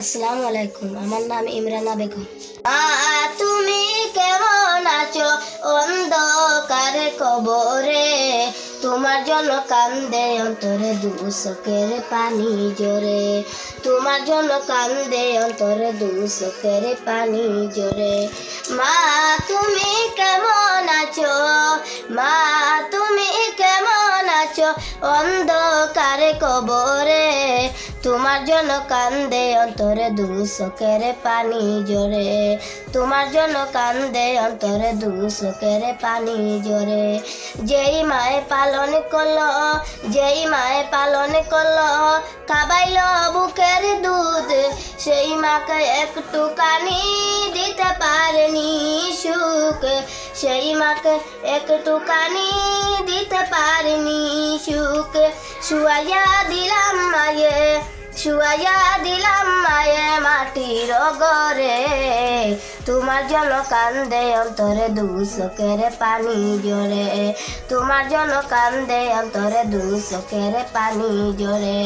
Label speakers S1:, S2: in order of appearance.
S1: আসসালামু আলাইকুম। আমার নাম ইমরানা বেগম। তুমি কেমন আছো? অন্ধকার কবরে। তোমার জন্য কান্দে অন্তরে দুসকের পানি জোরে। তোমার জন্য কান্দে অন্তরে দুসকের পানি জোরে। মা, তুমি কেমন আছো? মা, তুমি কেমন আছো? অন্ধকার কবরে। তোমার জন্য কান্দে অন্তরে দুসকের পানি জোরে। তোমার জন্য কান্দে অন্তরে দুসকের পানি জোরে। যেই মায়ে পালন করল, যেই মায়ে পালন করল, খাবাইল বুকের দুধ, সেই মাকে একটু কানি দিতে পারেনি সুখ। সেই মাকে একটু কানি দিতে পারেনি সুখ। শুয়াইয়া মায়ে শুয়াইয়া দিলাম মায়ে মাটির গরে তোমার জন্য কান্দে অন্তরে দুসকের পানি জোরে। তোমার জন্য কান্দে অন্তরে দুসকের পানি জোরে।